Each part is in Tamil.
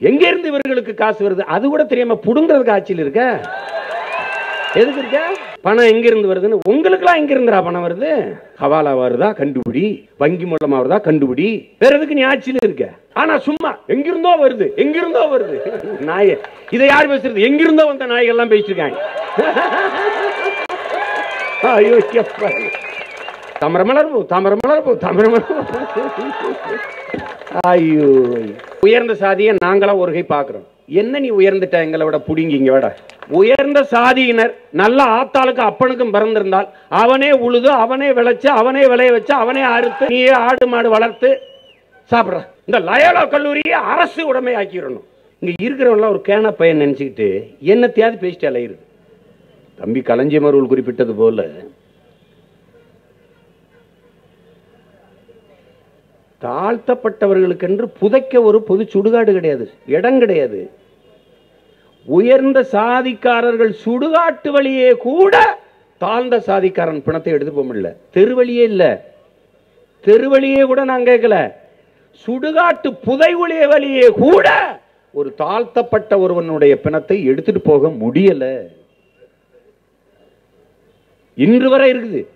எங்க இருந்து இவர்களுக்கு காசு வருது? அது கூட தெரியாம புடுங்கிறதுக்கு ஆட்சியில் இருக்க? எதுக்கு இருக்க? பணம் எங்க இருந்து வருதுன்னு? உங்களுக்குலாம் எங்க இருந்துடா பணம் வருது? ஹவாலா வருதா? கண்டுபிடி. வங்கி மூலமா வருதா? கண்டுபிடி. வேற எதுக்கு நீ ஆட்சியில் இருக்க? ஆனா சும்மா எங்கிருந்தோ வருது எங்கிருந்தோ வருது. நாய இதை யார் பேசுறது? எங்கிருந்தோ வந்த நாய்கள் எல்லாம் பேசிருக்காங்க இருக்காங்க ஐயோ எப்பா. தாமரை மலர்பு தாமரை மலர்பு தாமரை மலர்பு ஐயோ. உயர்ந்த சாதியை நாங்களா ஒரு கை என்ன நீ உயர்ந்துட்ட? எங்களை விட புடிங்க இங்க விட. உயர்ந்த சாதியினர் நல்ல ஆத்தாளுக்கு அப்பனுக்கும் பிறந்திருந்தால் அவனே உழுது அவனே விளைச்சு அவனே விளைய வச்சு அவனே அறுத்து நீயே ஆடு மாடு வளர்த்து சாப்பிட்ற. இந்த லயோலா கல்லூரியை அரசு உடமை ஆக்கிடணும் இங்க இருக்கிறவங்களாம் ஒரு கேன பையன் நினைச்சுக்கிட்டு என்னத்தையாவது பேசிட்டு அலையுது தம்பி களஞ்சியமருள் குறிப்பிட்டது போல தாழ்த்தப்பட்டவர்களுக்கென்று புதைக்க ஒரு பொது சுடுகாடு கிடையாது இடம் கிடையாது. உயர்ந்த சாதிக்காரர்கள் சுடுகாட்டு வழியே கூட தாழ்ந்த சாதிக்காரன் பிணத்தை எடுத்து போக முடியல. தெருவழியே இல்லை. தெருவழியே கூட நான் கேட்கல. சுடுகாட்டு புதை ஒளிய வழியே கூட ஒரு தாழ்த்தப்பட்ட ஒருவனுடைய பிணத்தை எடுத்துட்டு போக முடியல. இன்று வரை இருக்குது.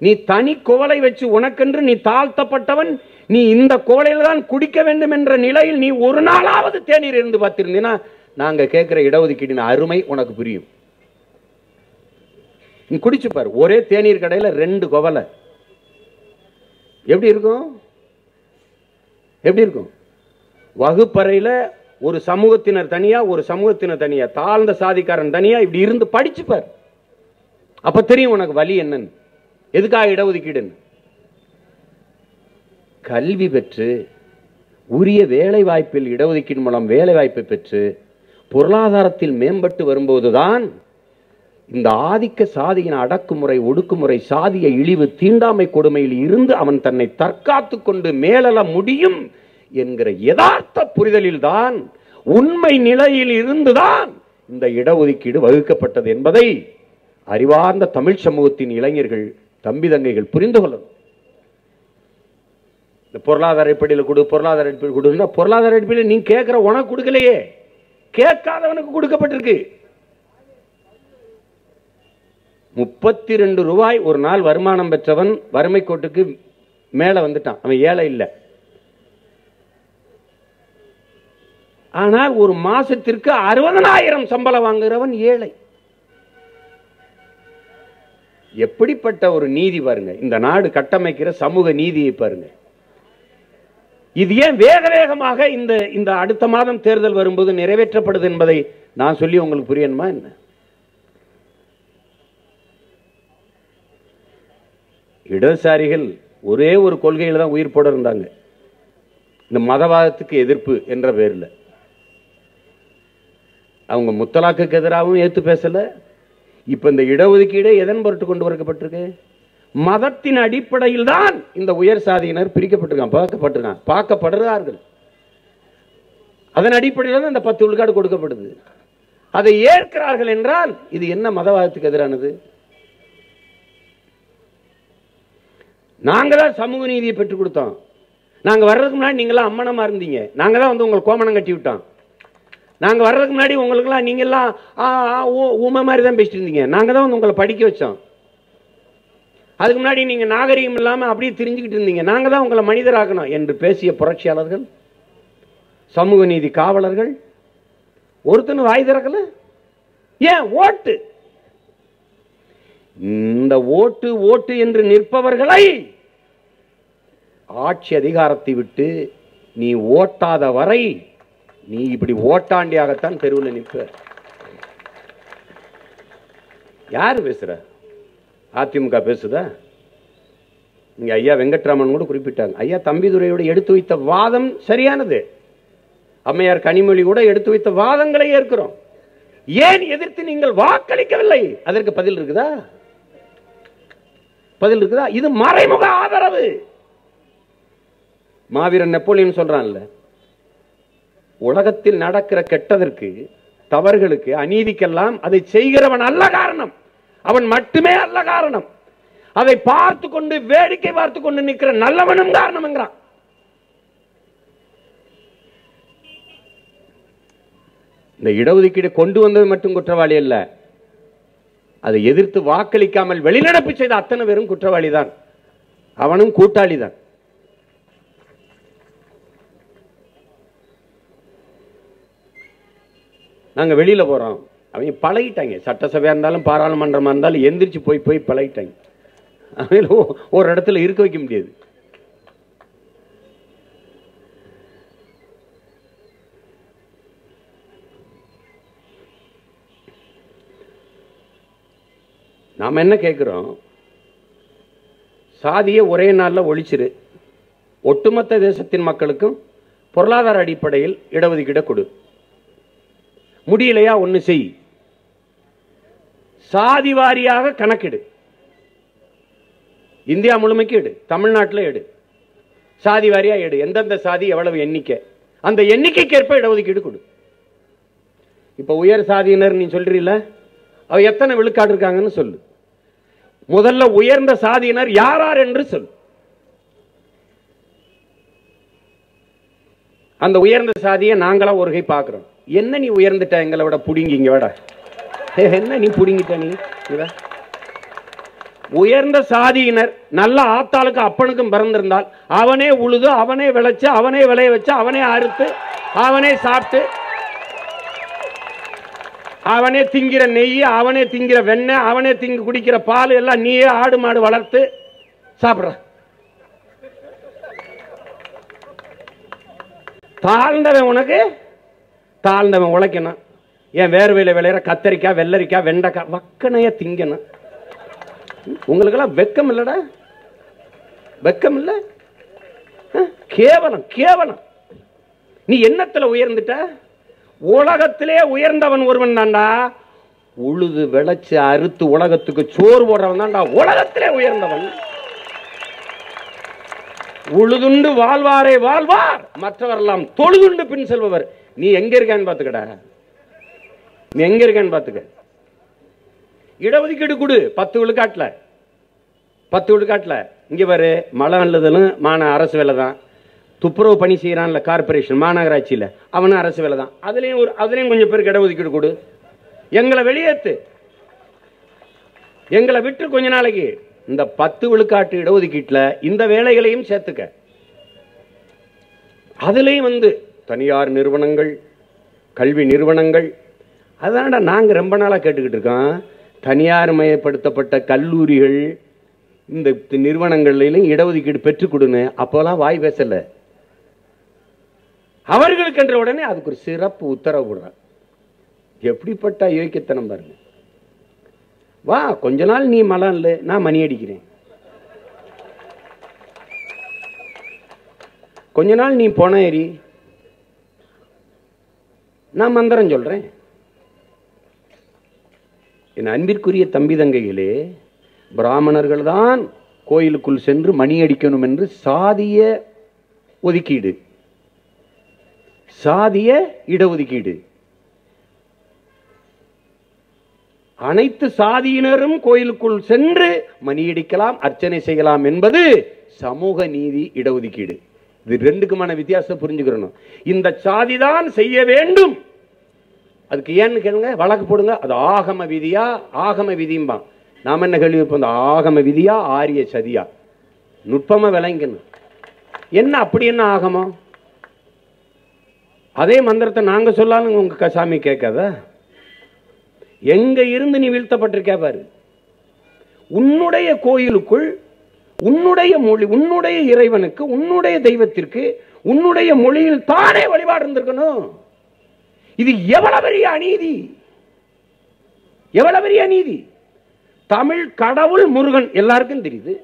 நீ தனி குவலை வச்சு உனக்கென்று நீ தாழ்த்தப்பட்டவன் நீ இந்த கோலையில தான் குடிக்க வேண்டும் என்ற நிலையில் நீ ஒரு நாளாவது தேநீர் இருந்து பார்த்திருந்தீனா நாங்க கேட்கிற இடஒதுக்கீடின் அருமை உனக்கு புரியும். நீ குடிச்சு பாரு. ஒரே தேநீர் கடையில ரெண்டு குவலை எப்படி இருக்கும்? எப்படி இருக்கும்? வகுப்பறையில ஒரு சமூகத்தினர் தனியா ஒரு சமூகத்தினர் தனியா தாழ்ந்த சாதிக்காரன் தனியா இப்படி இருந்து படிச்சு பாரு. அப்ப தெரியும் உனக்கு வலி என்னன்னு. எதுக்காக இடஒதுக்கீடுன்னு? கல்வி பெற்று உரிய வேலை வாய்ப்பில் இடஒதுக்கீடு மூலம் வேலை வாய்ப்பை பெற்று பொருளாதாரத்தில் மேம்பட்டு வரும்போதுதான் இந்த ஆதிக்க சாதியின் அடக்குமுறை ஒடுக்குமுறை சாதிய இழிவு தீண்டாமை கொடுமையில் இருந்து அவன் தன்னை தற்காத்து கொண்டு மேலல முடியும் என்கிற யதார்த்த புரிதலில் தான் உண்மை நிலையில் இருந்துதான் இந்த இடஒதுக்கீடு வகுக்கப்பட்டது என்பதை அறிவார்ந்த தமிழ் சமூகத்தின் இளைஞர்கள் தம்பி தங்கைகள் புரிந்து கொள்ளணும். இந்த பொருளாதார அடிப்படையில் கொடு பொருளாதார அடிப்படையில் கொடுன்னா பொருளாதார அடிப்படையில் நீ கேட்கிற உனக்கு கொடுக்கலையே. கேட்காதவனுக்கு கொடுக்கப்பட்டிருக்கு. முப்பத்தி ரெண்டு ரூபாய் ஒரு நாள் வருமானம் பெற்றவன் வறுமை கோட்டுக்கு மேலே வந்துட்டான். அவன் ஏழை இல்லை. ஆனால் ஒரு மாசத்திற்கு அறுபதனாயிரம் சம்பளம் வாங்குகிறவன் ஏழை. எப்படிப்பட்ட ஒரு நீதி பாருங்க. இந்த நாடு கட்டமைக்கிற சமூக நீதியை பாருங்க. இது ஏன் வேக வேகமாக இந்த இந்த அடுத்த மாதம் தேர்தல் வரும்போது நிறைவேற்றப்படுது என்பதை நான் சொல்லி உங்களுக்கு புரியணுமா என்ன? இடதுசாரிகள் ஒரே ஒரு கொள்கையில் தான் உயிர் போட இருந்தாங்க இந்த மதவாதத்துக்கு எதிர்ப்பு என்ற பேரில். அவங்க முத்தலாக்குக்கு எதிராகவும் ஏத்து பேசல. இப்ப இந்த இடஒதுக்கீடு எதன் பொருட்டு கொண்டு வரப்பட்டிருக்கு மதத்தின் அடிப்படையில் தான் இந்த உயர் சாதியினர் பிரிக்கப்பட்டிருக்கான் பார்க்கப்பட்டிருக்கான் பார்க்கப்படுகிறார்கள். அதன் அடிப்படையில் தான் இந்த பத்து விழுக்காடு கொடுக்கப்படுது. அதை ஏற்கிறார்கள் என்றால் இது என்ன மதவாதத்துக்கு எதிரானது? நாங்கள் தான் சமூக நீதியை பெற்றுக் கொடுத்தோம். நாங்கள் வர்றதுக்கு முன்னாடி நீங்களாம் அம்மனமாக இருந்தீங்க. நாங்கள் தான் வந்து உங்களுக்கு கோமணம் கட்டி விட்டோம். நாங்கள் வர்றதுக்கு முன்னாடி உங்களுக்குலாம் நீங்கள்லாம் ஆ, ஆ, மாதிரி தான் பேசிட்டு இருந்தீங்க. நாங்கள் தான் வந்து உங்களை படிக்க வச்சோம். அதுக்கு முன்னாடி நீங்கள் நாகரிகம் இல்லாமல் அப்படியே தெரிஞ்சுக்கிட்டு இருந்தீங்க. நாங்கள் தான் உங்களை மனிதராக்கணும் என்று பேசிய புரட்சியாளர்கள் சமூக நீதி காவலர்கள். ஒருத்தனும் வாய் திறக்கல. ஏன் ஓட்டு? இந்த ஓட்டு ஓட்டு என்று நிற்பவர்களை ஆட்சி அதிகாரத்தை விட்டு நீ ஓட்டாத வரை நீ இப்படி ஓட்டாண்டியாகத்தான் தெருவில் நிற்ப யாரு பேசுற? அதிமுக பேசுதா? இங்கே ஐயா வெங்கட்ராமன் கூட குறிப்பிட்டாங்க. ஐயா தம்பிதுரையோட எடுத்து வைத்த வாதம் சரியானது. அம்மையார் கனிமொழி கூட எடுத்து வைத்த வாதங்களை ஏற்கிறோம். ஏன் எதிர்த்து நீங்கள் வாக்களிக்கவில்லை? அதற்கு பதில் இருக்குதா? பதில் இருக்குதா? இது மறைமுக ஆதரவு. மாவீரன் நெப்போலியன் சொல்றான்ல உலகத்தில் நடக்கிற கெட்டதற்கு தவறுகளுக்கு அநீதிக்கெல்லாம் அதை செய்கிறவன் அல்ல காரணம். அவன் மட்டுமே அல்ல காரணம். அதை பார்த்து கொண்டு வேடிக்கை பார்த்து கொண்டு நிற்கிற நல்லவனும் காரணம்ங்கிறான் இந்த இடஒதுக்கீடு கொண்டு வந்தது மட்டும் குற்றவாளி அல்ல. அதை எதிர்த்து வாக்களிக்காமல் வெளிநடப்பு செய்த அத்தனை பேரும் குற்றவாளி தான் அவனும் கூட்டாளி தான் நாங்க வெளியில போறோம். அவங்க பழகிட்டாங்க. சட்டசபையா இருந்தாலும் பாராளுமன்றமா இருந்தாலும் எந்திரிச்சு போய் போய் பழகிட்டாங்க. அவங்கள ஒரு இடத்துல இருக்க வைக்க முடியாது. நாம என்ன கேட்குறோம் சாதியை ஒரே நாள்ல ஒழிச்சிரு. ஒட்டுமொத்த தேசத்தின் மக்களுக்கும் பொருளாதார அடிப்படையில் இடஒதுக்கீடை கொடு. முடியலையா ஒண்ணு செய். சாதி வாரியாக கணக்கெடு. இந்தியா முழுமைக்கு எடு. தமிழ்நாட்டில் எடு. சாதி வாரியாக எடு. எந்தெந்த சாதி எவ்வளவு எண்ணிக்கை. அந்த எண்ணிக்கைக்கேற்ப இடஒதுக்கீடு கொடு. இப்போ உயர் சாதியினர் நீ சொல்றீல அவ எத்தனை விழுக்காடு இருக்காங்கன்னு சொல்லு. முதல்ல உயர்ந்த சாதியினர் யாரார் என்று சொல் அந்த உயர்ந்த சாதியை நாங்களாம் ஒரு கை என்ன நீ உயர்ந்துட்ட? எங்களை விட புடிங்கி இங்க விட. என்ன நீ புடுங்கிட்ட நீ? உயர்ந்த சாதியினர் நல்ல ஆத்தாளுக்கு அப்பனுக்கும் பிறந்திருந்தால் அவனே உழுது அவனே விளைச்சு அவனே விளைய வச்சு அவனே அறுத்து அவனே சாப்பிட்டு அவனே திங்கிற நெய் அவனே திங்கிற வெண்ணெய் அவனே திங்கி குடிக்கிற பால் எல்லாம் நீயே ஆடு மாடு வளர்த்து சாப்பிடுற. தாழ்ந்தவன் உனக்கு தாழ்ந்தவன் உழைக்கணும். ஏன் வேர்வையில் விளையிற கத்தரிக்காய் வெள்ளரிக்காய் வெண்டைக்காய் வக்கனைய திங்கணும். உங்களுக்கெல்லாம் வெக்கம் இல்லடா. வெக்கம் இல்லை. கேவலம் கேவலம். நீ என்னத்துல உயர்ந்துட்ட? உலகத்திலே உயர்ந்தவன் ஒருவன் தான்டா. உழுது விளைச்சு அறுத்து உலகத்துக்கு சோறு போடுறவன் தான்டா. உலகத்திலே உயர்ந்தவன். உழுதுண்டு வாழ்வாரே வாழ்வார். மற்றவரெல்லாம் தொழுதுண்டு பின் செல்பவர். நீ எங்க இருக்கான்னு பாத்துக்கடா. நீ எங்க இருக்கான்னு பாத்துக்க. இடஒதுக்கீடு கொடு. பத்து விழுக்காட்டுல. பத்து விழுக்காட்டுல. இங்க பாரு மழை நல்லதுலும் மான அரசு வேலை தான். துப்புரவு பணி செய்யறான்ல கார்பரேஷன் மாநகராட்சியில. அவனும் அரசு வேலை தான். அதுலயும் ஒரு அதுலயும் கொஞ்சம் பேருக்கு இடஒதுக்கீடு கொடு. எங்களை வெளியேத்து. எங்களை விட்டு கொஞ்ச நாளைக்கு. இந்த பத்து விழுக்காட்டு இடஒதுக்கீட்டில் இந்த வேலைகளையும் சேர்த்துக்க. அதுலயும் வந்து தனியார் நிறுவனங்கள் கல்வி நிறுவனங்கள். அதான்டா நாங்கள் ரொம்ப நாளாக கேட்டுக்கிட்டு இருக்கோம். தனியார் மயப்படுத்தப்பட்ட கல்லூரிகள் இந்த நிறுவனங்கள்லையும் இடஒதுக்கீடு பெற்றுக் கொடுன்னு அப்போலாம் வாய் பேசல. அவர்களுக்கென்ற உடனே அதுக்கு ஒரு சிறப்பு உத்தரவு போடுறான் எப்படிப்பட்ட யோக்கியத்தனம் பாருங்க. வா கொஞ்ச நாள் நீ மலம் இல்லை நான் மணி அடிக்கிறேன். கொஞ்ச நாள் நீ போன ஏறி நான் மந்திரம் சொல்றேன். என் அன்பிற்குரிய தம்பி தங்கைகளே பிராமணர்கள் தான் கோயிலுக்குள் சென்று மணி அடிக்கணும் என்று சாதிய ஒதுக்கீடு. சாதிய இடஒதுக்கீடு. அனைத்து சாதியினரும் கோயிலுக்குள் சென்று மணியடிக்கலாம் அர்ச்சனை செய்யலாம் என்பது சமூக நீதி இடஒதுக்கீடு. இது ரெண்டுக்குமான வித்தியாசம் புரிஞ்சுக்கிறணும். இந்த சாதி தான் செய்ய வேண்டும். அதுக்கு ஏன்னு கேளுங்க வழக்கு போடுங்க. அது ஆகம விதியா ஆகம விதியும்பா நாம என்ன கேள்விப்போம் இந்த ஆகம விதியா ஆரிய சதியா? நுட்பமா விளங்கணும் என்ன அப்படி என்ன ஆகமம்? அதே மந்திரத்தை நாங்க சொல்லாலும் உங்க கசாமி கேட்காத. எங்க இருந்து நீ வீழ்த்தப்பட்டிருக்கே பாரு? உன்னுடைய கோயிலுக்குள் உன்னுடைய மொழி உன்னுடைய இறைவனுக்கு உன்னுடைய தெய்வத்திற்கு உன்னுடைய மொழியில் தானே வழிபாடு இருந்திருக்கணும். இது எவ்வளவு பெரிய அநீதி? எவ்வளவு பெரிய அநீதி? தமிழ் கடவுள் முருகன் எல்லாருக்கும் தெரியுது.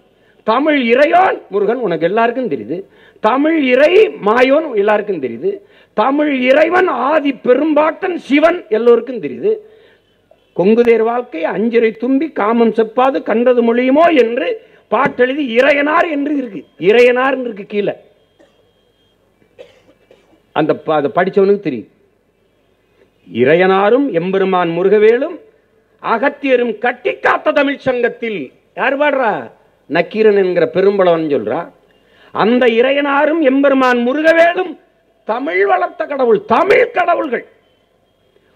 தமிழ் இறையோன் முருகன் உனக்கு எல்லாருக்கும் தெரியுது. தமிழ் இறை மாயோன் எல்லாருக்கும் தெரியுது. தமிழ் இறைவன் ஆதி பெரும்பாட்டன் சிவன் எல்லோருக்கும் தெரியுது. கொங்குதேர் வாழ்க்கை அஞ்சிரை தும்பி காமம் செப்பாது கண்டது மொழியுமோ என்று பாட்டெழுதி இறையனார் என்று இருக்கு. இறையனார் இருக்கு கீழே. அந்த அதை படிச்சவனுக்கு தெரியும். இறையனாரும் எம்பெருமான் முருகவேலும் அகத்தியரும் கட்டி காத்த தமிழ் சங்கத்தில். யார் பாடுறா? நக்கீரன் என்கிற பெரும்பளவன் சொல்றா. அந்த இறையனாரும் எம்பெருமான் முருகவேலும் தமிழ் வளர்த்த கடவுள் தமிழ் கடவுள்கள்.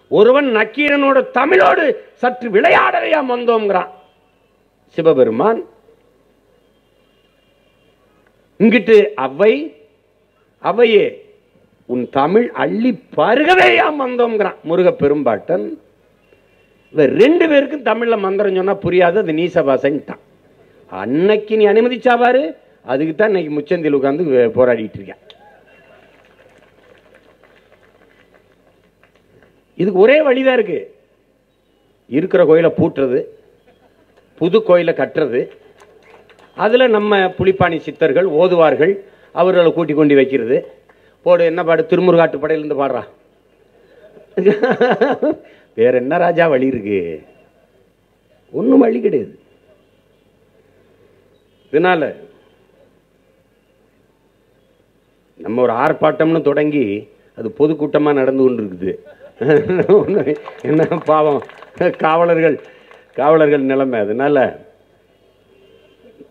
ஒருவன் நக்கீரனோட தமிழோடு சற்று விளையாடலையா வந்தோங்கிறான் சிவபெருமான் இங்கிட்டு அவை அவையே உன் தமிழ் அள்ளி பருகவேயாம் வந்தோங்கிறான் முருக பெரும்பாட்டன். ரெண்டு பேருக்கும் தமிழ்ல மந்திரம் சொன்னா புரியாது அது நீச பாசைன்ட்டான் அன்னைக்கு நீ அனுமதிச்சா பாரு அதுக்கு தான் இன்னைக்கு முச்சந்தில் உட்கார்ந்து போராடிட்டு இருக்கேன் இதுக்கு ஒரே வழிதான் இருக்கு. இருக்கிற கோயிலை பூட்டுறது புது கோயிலை கட்டுறது அதில் நம்ம புலிப்பாணி சித்தர்கள் ஓதுவார்கள் அவர்களை கூட்டி கொண்டு வைக்கிறது. போடு என்ன பாடு? திருமுருகாட்டு படையிலேருந்து பாடுறா. வேற என்ன ராஜா வழி இருக்கு? ஒன்றும் வழி கிடையாது. இதனால நம்ம ஒரு ஆர்ப்பாட்டம்னு தொடங்கி அது பொதுக்கூட்டமாக நடந்து கொண்டு இருக்குது என்ன பாவம்? காவலர்கள் காவலர்கள் நிலைமை. அதனால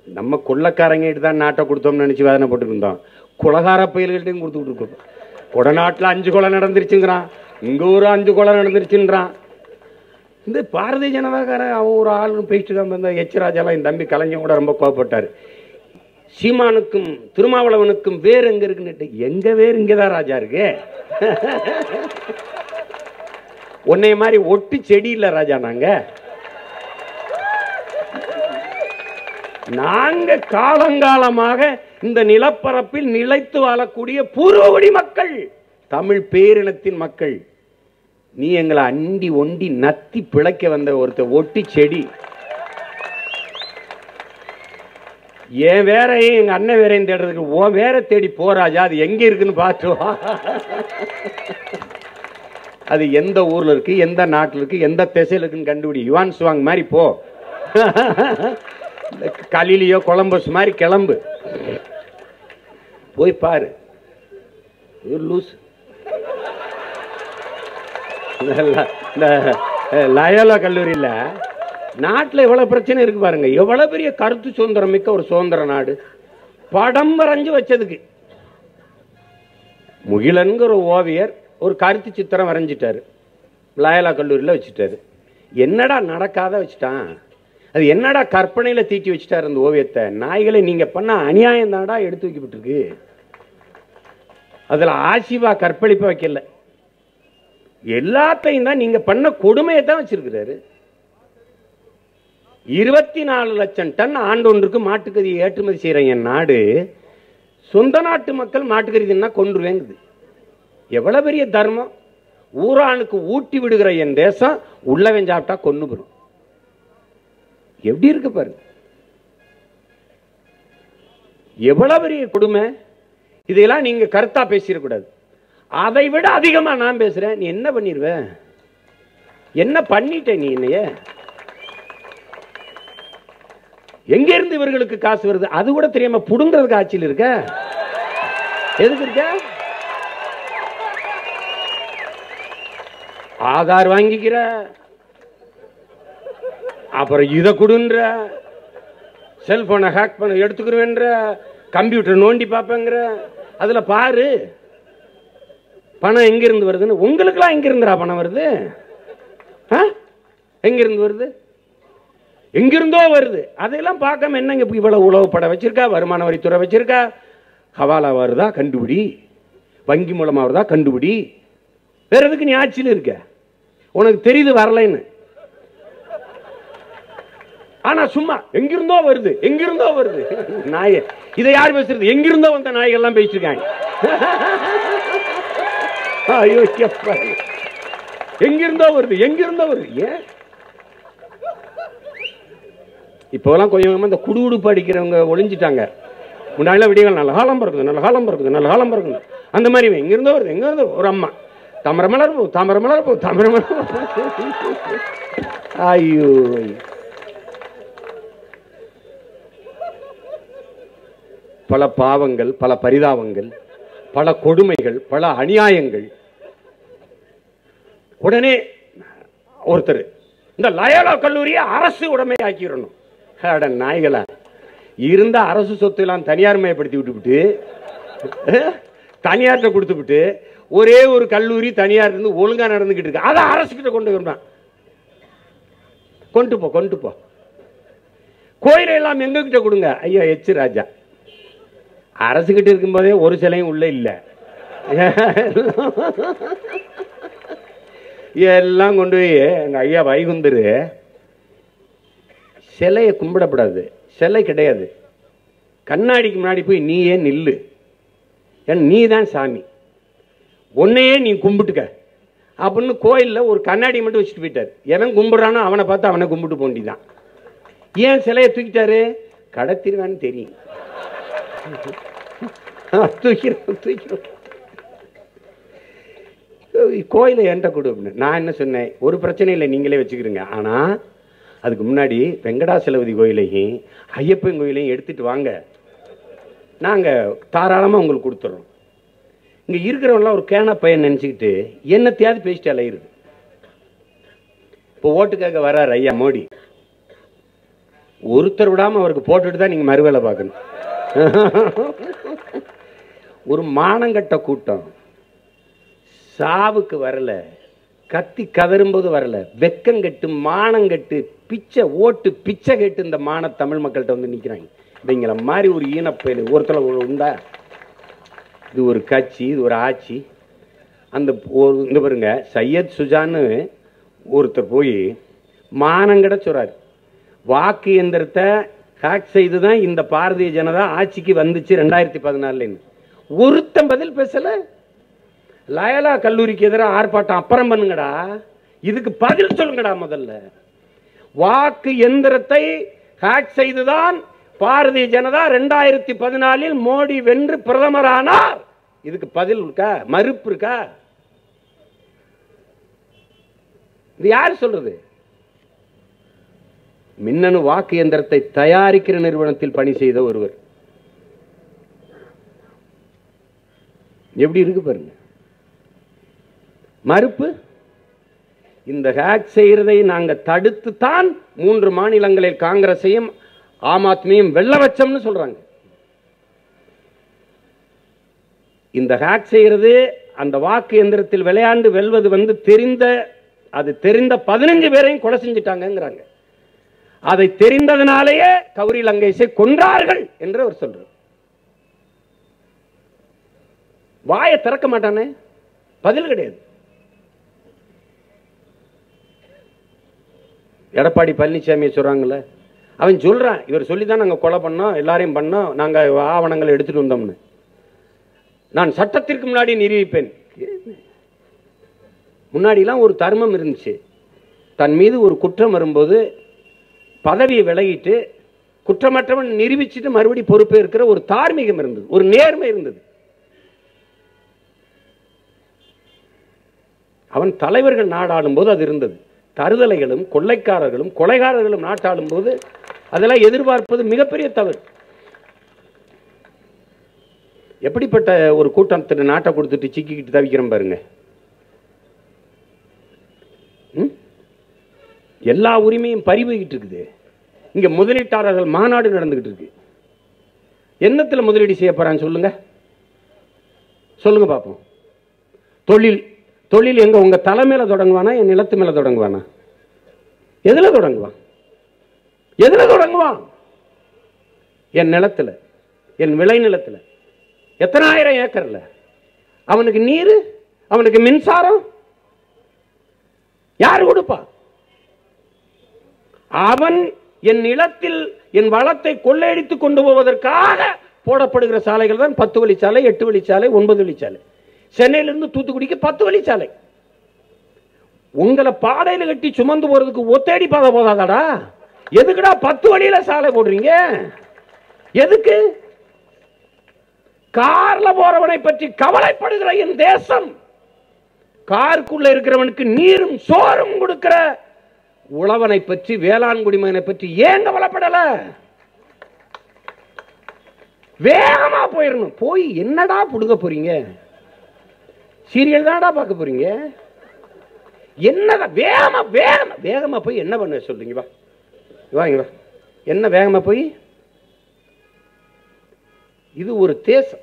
நம்ம கொள்ளக்காரங்கிட்ட தான் நாட்டை கொடுத்தோம்னு நினச்சி வேதனை போட்டுட்டு இருந்தோம். குலகார பயல்கள்ட்டையும் கொடுத்துக்கிட்டு இருக்கோம். கொடநாட்டில் அஞ்சு கொலை நடந்துருச்சுங்கிறான். இங்கே ஒரு அஞ்சு கொலை நடந்துருச்சுன்றான். இந்த பாரதிய ஜனதாக்காரன் அவன் ஒரு ஆளுன்னு பேசிட்டு தான் வந்த எச் ராஜாலாம் என் தம்பி கலைஞன் கூட ரொம்ப கோவப்பட்டார். சீமானுக்கும் திருமாவளவனுக்கும் வேர் எங்கே இருக்குன்னு பேர் இங்கே தான் ராஜா இருக்கு? உன்னைய மாதிரி ஒட்டு செடி இல்லை ராஜா நாங்கள் நாங்க காலங்காலமாக இந்த நிலப்பரப்பில் நிலைத்து வாழக்கூடிய பூர்வகுடி மக்கள் தமிழ் பேரினத்தின் மக்கள். நீ எங்களை அண்டி ஒண்டி நத்தி பிழைக்க வந்த ஒருத்த ஒட்டி செடி. என் வேறையும் எங்க அண்ணன் வேறையும் தேடுறதுக்கு ஓ வேற தேடி போராஜா அது எங்க இருக்குன்னு பார்த்துவா அது எந்த ஊர்ல இருக்கு எந்த நாட்டில் இருக்கு எந்த திசையில இருக்குன்னு கண்டுபிடி. யுவான் சுவாங் மாதிரி போ. கலிலியோ கொலம்பஸ் மாதிரி கிளம்பு. போய் பாரு. லூஸ் இந்த லயோலா கல்லூரியில் நாட்டில் எவ்வளோ பிரச்சனை இருக்கு பாருங்க. எவ்வளோ பெரிய கருத்து சுதந்திரம் மிக்க ஒரு சுதந்திர நாடு. படம் வரைஞ்சு வச்சதுக்கு. முகிலன்கிற ஒரு ஓவியர் ஒரு கருத்து சித்திரம் வரைஞ்சிட்டாரு. லயோலா கல்லூரியில் வச்சுட்டாரு. என்னடா நடக்காத வச்சுட்டான்? அது என்னடா கற்பனையில் தீட்டி வச்சுட்டாரு அந்த ஓவியத்தை? நாய்களை நீங்கள் பண்ண அநியாயம் தானடா எடுத்து வைக்கப்பட்டிருக்கு. அதில் ஆசிவா கற்பழிப்பை வைக்கல. எல்லாத்தையும் தான் நீங்கள் பண்ண கொடுமையை தான் வச்சிருக்கிறாரு. இருபத்தி நாலு லட்சம் டன் ஆண்டொன்றுக்கு மாட்டுக்கறி ஏற்றுமதி செய்கிற என் நாடு சொந்த நாட்டு மக்கள் மாட்டுக்கறி தின்னா கொன்றுவேங்குது. எவ்வளோ பெரிய தர்மம்? ஊரானுக்கு ஊட்டி விடுகிற என் தேசம் உள்ளவன் சாப்பிட்டா கொன்று போடும் எப்படி இருக்கு பாருங்க. எவ்வளவு பெரிய கொடுமை. இதையெல்லாம் நீங்க கருத்தா பேசிடக்கூடாது. அதை விட அதிகமா நான் பேசுறேன். நீ என்ன பண்ணிருவ? என்ன பண்ணிட்ட நீ என்னைய? எங்க இருந்து இவர்களுக்கு காசு வருது? அது கூட தெரியாம புடுங்கிறதுக்கு ஆட்சியில் இருக்க? எதுக்கு இருக்க? ஆதார் வாங்கிக்கிற. அப்புறம் இதை கொடுன்ற செல்போனை ஹேக் பண்ண எடுத்துக்கிறவேன்ற கம்ப்யூட்டர் நோண்டி பார்ப்பேங்கிற. அதில் பாரு. பணம் எங்கிருந்து வருதுன்னு. உங்களுக்கெல்லாம் எங்கிருந்துடா பணம் வருது? ஆ? எங்கிருந்து வருது? எங்கிருந்தோ வருது. அதையெல்லாம் பார்க்காம என்னங்க இப்ப இவ்வளவு உளவு படம் வச்சிருக்கா? வருமான வரித்துறை வச்சிருக்கா? ஹவாலா வருதா? கண்டுபிடி. வங்கி மூலமாக வருதா? கண்டுபிடி. வேற எதுக்கு நீ ஆட்சியில் இருக்க? உனக்கு தெரியுது வரலைன்னு. ஆனா சும்மா எங்கிருந்தோ வருது எங்கிருந்தோ வருது. நாய இதை யார் பேசுறது? எங்கிருந்தோ வந்த நாய்கள் எல்லாம் பேசிருக்காங்க ஐயோ எங்கிருந்தோ வருது எங்கிருந்தோ வருது. ஏன் இப்போலாம் கொஞ்சம் கொஞ்சமா இந்த குடுகுடுப்பு அடிக்கிறவங்க ஒளிஞ்சிட்டாங்க. முன்னாடிலாம் விடியல் நல்ல காலம் பிறக்குது நல்ல காலம் பிறக்குது நல்ல காலம் பிறக்குது. அந்த மாதிரி எங்கிருந்தோ வருது எங்க இருந்தோ ஒரு அம்மா தாமரை மலர் போ தாமரை மலர் போ தாமரை மலர் ஐயோ. பல பாவங்கள் பல பரிதாபங்கள் பல கொடுமைகள் பல அநியாயங்கள். உடனே ஒருத்தர் இந்த லயோலா கல்லூரியை அரசு உடைமையாக்கிடணும் அட நாய்களா இருந்த அரசு சொத்து எல்லாம் தனியார் மயப்படுத்தி விட்டுவிட்டு தனியார்கிட்ட கொடுத்துவிட்டு ஒரே ஒரு கல்லூரி தனியார் இருந்து ஒழுங்கா நடந்துகிட்டு இருக்கு. அதை அரசுகிட்ட கொண்டு வரணும். கொண்டு போ கொண்டு போ. கோயிலை எல்லாம் எங்க கிட்ட கொடுங்க. ஐயா எச் ராஜா. அரசுகிட்ட இருக்கும்போதே ஒரு சிலையும் உள்ள இல்லை. எல்லாம் கொண்டு போய் எங்கள் ஐயா வைகுந்தரு சிலையை கும்பிடப்படாது. சிலை கிடையாது. கண்ணாடிக்கு முன்னாடி போய் நீயே நில்லு. ஏன்னா நீ தான் சாமி. உன்னையே நீ கும்பிட்டுக்க. அப்படின்னு கோயிலில் ஒரு கண்ணாடி மட்டும் வச்சுட்டு போயிட்டார். எவன் கும்பிட்றானோ அவனை பார்த்து அவனை கும்பிட்டு போண்டிதான் ஏன் சிலையை தூக்கிட்டாரு? கடத்திருவான்னு தெரியும். தூக்கிறோம் தூக்கிறோம் கோயிலை என்கிட்ட கொடு அப்படின்னு. நான் என்ன சொன்னேன்? ஒரு பிரச்சனை இல்லை நீங்களே வச்சுக்கிறீங்க. ஆனால் அதுக்கு முன்னாடி வெங்கடாசலபதி கோயிலையும் ஐயப்பன் கோயிலையும் எடுத்துட்டு வாங்க. நாங்கள் தாராளமாக உங்களுக்கு கொடுத்துட்றோம் இங்கே இருக்கிறவங்களாம் ஒரு கேன பையன் நினச்சிக்கிட்டு என்னத்தையாவது பேசிட்டு அலையிறது. இப்போ ஓட்டுக்காக வர்றார் ஐயா மோடி. ஒருத்தர் விடாமல் அவருக்கு போட்டுட்டு தான் நீங்கள் மறுவேலை பார்க்கணும். ஒரு மானங்கட்ட கூட்டம். சாவுக்கு வரல. கத்தி கதறும்போது வரல. வெக்கங்கட்டு மானங்கட்டு பிச்சை ஓட்டு பிச்சை கேட்டு இந்த மான தமிழ் மக்கள்கிட்ட வந்து நிற்கிறாங்க இவங்கள மாதிரி ஒரு ஈனப்பயல் ஒருத்தர் உண்டா? இது ஒரு கட்சி இது ஒரு ஆட்சி. அந்த ஒரு இந்த பாருங்க சையத் சுஜான்னு ஒருத்தர் போய் மானங்கட சொல்கிறார் வாக்கு எந்திரத்தை ஹேக் செய்து தான் இந்த பாரதிய ஜனதா ஆட்சிக்கு வந்துச்சு ரெண்டாயிரத்தி பதினாலுன்னு ஒருத்தன் பதில் பேசல. லயலா கல்லூரிக்கு எதிராக ஆர்ப்பாட்டம் அப்புறம் பண்ணுங்கடா. இதுக்கு பதில் சொல்லுங்கடா முதல்ல. வாக்கு எந்திரத்தை ஹேக் செய்துதான் பாரதிய ஜனதா ரெண்டாயிரத்தி பதினாலில் மோடி வென்று பிரதமரானார் இதுக்கு பதில் இருக்கா? மறுப்பு இருக்கா? இது யார் சொல்றது? மின்னணு வாக்கு எந்திரத்தை தயாரிக்கிற நிறுவனத்தில் பணி செய்த ஒருவர். எப்படி இருக்கு பாருங்க. மறுப்பு இந்த ஹேக் செய்யறதை நாங்க தடுத்து தான் மூன்று மாநிலங்களில் காங்கிரஸையும் ஆம் ஆத்மியும் வெள்ள வச்சோம்னு சொல்றாங்க. இந்த ஹேக் செய்யறது அந்த வாக்கு எந்திரத்தில் விளையாண்டு வெல்வது வந்து தெரிந்த அது தெரிந்த பதினஞ்சு பேரையும் கொலை செஞ்சுட்டாங்கங்கிறாங்க. அதை தெரிந்ததனாலேயே கௌரி லங்கேஷை கொன்றார்கள் என்று அவர் சொல்றார். வாயை திறக்க மாட்டானே? பதில் கிடையாது. எடப்பாடி பழனிசாமி சொல்றாங்கல்ல அவன் சொல்றான் இவர் சொல்லி தான் நாங்கள் கொலை பண்ணோம் எல்லாரையும் பண்ணோம் நாங்கள் ஆவணங்களை எடுத்துட்டு வந்தோம்னு. நான் சட்டத்திற்கு முன்னாடி நிரூபிப்பேன். முன்னாடிலாம் ஒரு தர்மம் இருந்துச்சு. தன் மீது ஒரு குற்றம் வரும்போது பதவியை விலகிட்டு குற்றமற்றவன் நிரூபிச்சுட்டு மறுபடி பொறுப்பு இருக்கிற ஒரு தார்மீகம் இருந்தது. ஒரு நேர்மை இருந்தது. அவன் தலைவர்கள் நாடாளும் போது அது இருந்தது. தருதலைகளும் கொள்ளைக்காரர்களும் கொலைகாரர்களும் நாட்டாளும் போது அதெல்லாம் எதிர்பார்ப்பது மிகப்பெரிய தவறு. எப்படிப்பட்ட ஒரு கூட்டத்திற்கு நாட்டை கொடுத்துட்டு சிக்கிக்கிட்டு தவிக்கிறோம் பாருங்க. எல்லா உரிமையும் பறிபோய்கிட்டு இருக்குது இங்க முதலீட்டாளர்கள் மாநாடு நடந்துகிட்டு இருக்கு என்னத்துல முதலீடு செய்ய போறான்னு சொல்லுங்க. சொல்லுங்க பார்ப்போம் தொழில் தொழில் எங்க உங்க தலை தொடங்குவானா என் நிலத்து மேல தொடங்குவானா? எதுல தொடங்குவான்? எதுல தொடங்குவான்? என் நிலத்துல என் விளை நிலத்துல. எத்தனாயிரம் ஏக்கர்ல? அவனுக்கு நீர் அவனுக்கு மின்சாரம்? யார் கொடுப்பா? அவன் என் நிலத்தில் என் வளத்தை கொள்ளையடித்து கொண்டு போவதற்காக போடப்படுகிற சாலைகள் தான் பத்து வழிச்சாலை எட்டு வழிச்சாலை ஒன்பது வழிச்சாலை சென்னையிலிருந்து தூத்துக்குடிக்கு பத்து வழிச்சாலை உங்களை பாதையில கட்டி சுமந்து போறதுக்கு ஒத்தேடி பாதை போதாதாடா? எதுக்குடா பத்து வழியில சாலை போடுறீங்க? எதுக்கு? கார்ல போறவனை பற்றி கவலைப்படுகிற என் தேசம். காருக்குள்ள இருக்கிறவனுக்கு நீரும் சோறும் கொடுக்கிற உழவனை பற்றி வேளாண் குடிமகனை பற்றி ஏன் கவலைப்படல வேகமா போயிடணும் போய் என்னடா புடுங்க போறீங்க? சீரியல் தானடா பார்க்க போறீங்க? என்னதான் வேகமா வேகமா வேகமா போய் என்ன பண்ண சொல்றீங்க? வா. வாங்க வா. என்ன வேகமா போய்? இது ஒரு தேசம்.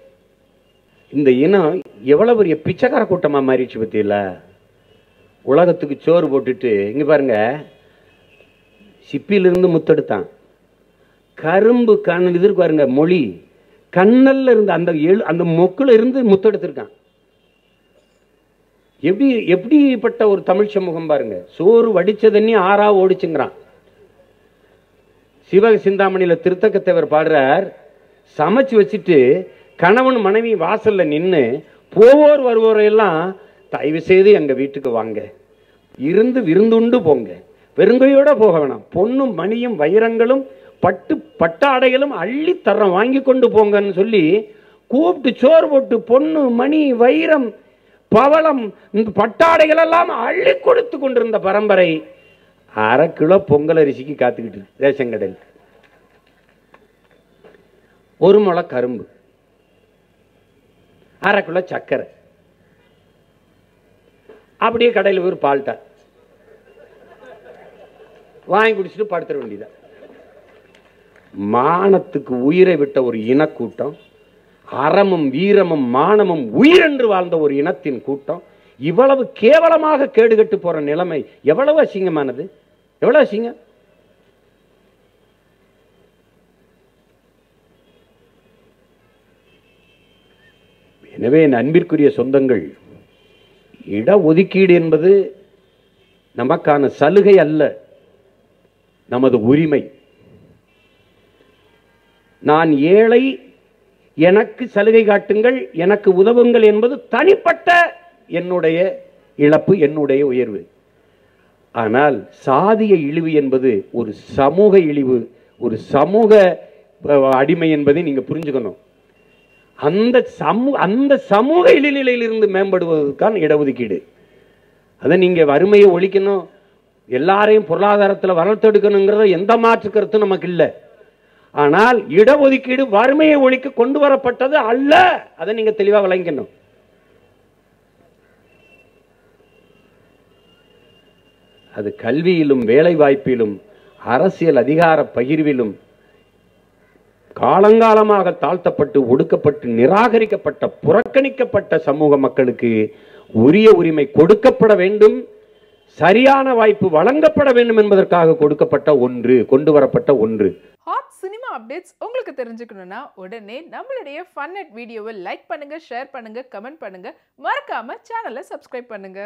இந்த இனம் எவ்வளவு பெரிய பிச்சைக்கார கூட்டமா மாறிடுச்சு பத்தியில? உலகத்துக்கு சோறு போட்டுட்டு இங்க பாருங்க. சிப்பியிலிருந்து முத்தெடுத்தான். கரும்பு கண் இது பாருங்க மொழி. கண்ணல்ல இருந்து அந்த எழு அந்த மொக்குல இருந்து முத்தெடுத்திருக்கான். எப்படி எப்படிப்பட்ட ஒரு தமிழ் சமூகம் பாருங்க. சோறு வடிச்ச தண்ணி ஆறா ஓடிச்சுங்கிறான். சிவக சிந்தாமணியில திருத்தக்கத்தேவர் பாடுறார் சமைச்சு வச்சுட்டு கணவன் மனைவி வாசல்ல நின்னு போவோர் வருவோரையெல்லாம் தயவு செய்து எங்க வீட்டுக்கு வாங்க. இருந்து விருந்துண்டு போங்க. பெருங்கையோட போக வேணாம். பொண்ணும் மணியும் வைரங்களும் பட்டு பட்டாடைகளும் அள்ளி தர்றோம். வாங்கி கொண்டு போங்கன்னு சொல்லி கூப்பிட்டு சோறு போட்டு பொண்ணு மணி வைரம் பவளம் இந்த பட்டாடைகள் எல்லாம் அள்ளி கொடுத்து கொண்டிருந்த பரம்பரை அரை கிலோ பொங்கல் அரிசிக்கு காத்துக்கிட்டு ரேஷன் கடையில். ஒரு முளை கரும்பு அரை கிலோ சர்க்கரை அப்படியே கடையில் ஒரு பால்ட்டார். வாங்கி குடிச்சிட்டு படுத்துற வேண்டியதான் மானத்துக்கு உயிரை விட்ட ஒரு இனக்கூட்டம் அறமும் வீரமும் மானமும் உயிரென்று வாழ்ந்த ஒரு இனத்தின் கூட்டம் இவ்வளவு கேவலமாக கேடுகட்டு போற நிலைமை எவ்வளவு அசிங்கமானது? எவ்வளவு அசிங்கம்? எனவே என் அன்பிற்குரிய சொந்தங்கள் இட ஒதுக்கீடு என்பது நமக்கான சலுகை அல்ல. நமது உரிமை. நான் ஏழை எனக்கு சலுகை காட்டுங்கள் எனக்கு உதவுங்கள் என்பது தனிப்பட்ட என்னுடைய இழப்பு என்னுடைய உயர்வு. ஆனால் சாதிய இழிவு என்பது ஒரு சமூக இழிவு ஒரு சமூக அடிமை என்பதை நீங்க புரிஞ்சுக்கணும். அந்த சமூக அந்த சமூக இழிநிலையிலிருந்து மேம்படுவதற்கான இடஒதுக்கீடு. அதை நீங்க வறுமையை ஒழிக்கணும் எல்லாரையும் பொருளாதாரத்தில் வளர்த்தெடுக்கணுங்கிறத எந்த மாற்று கருத்து நமக்கு இல்லை ஆனால் இடஒதுக்கீடு வறுமையை ஒழிக்க கொண்டு வரப்பட்டது அல்ல. அதை நீங்க தெளிவா விளங்கணும். அது கல்வியிலும் வேலை வாய்ப்பிலும் அரசியல் அதிகார பகிர்விலும் காலங்காலமாக தாழ்த்தப்பட்டு ஒடுக்கப்பட்டு நிராகரிக்கப்பட்ட புறக்கணிக்கப்பட்ட சமூக மக்களுக்கு உரிய உரிமை கொடுக்கப்பட வேண்டும். சரியான வாய்ப்பு வழங்கப்பட வேண்டும் என்பதற்காக கொடுக்கப்பட்ட ஒன்று கொண்டு வரப்பட்ட ஒன்று. ஹாட் சினிமா அப்டேட்ஸ் உங்களுக்கு தெரிஞ்சுக்கணும்னா உடனே நம்மளுடைய ஃபன் அட் வீடியோவை லைக் பண்ணுங்க ஷேர் பண்ணுங்க கமெண்ட் பண்ணுங்க. மறக்காம சேனலை சப்ஸ்கிரைப் பண்ணுங்க.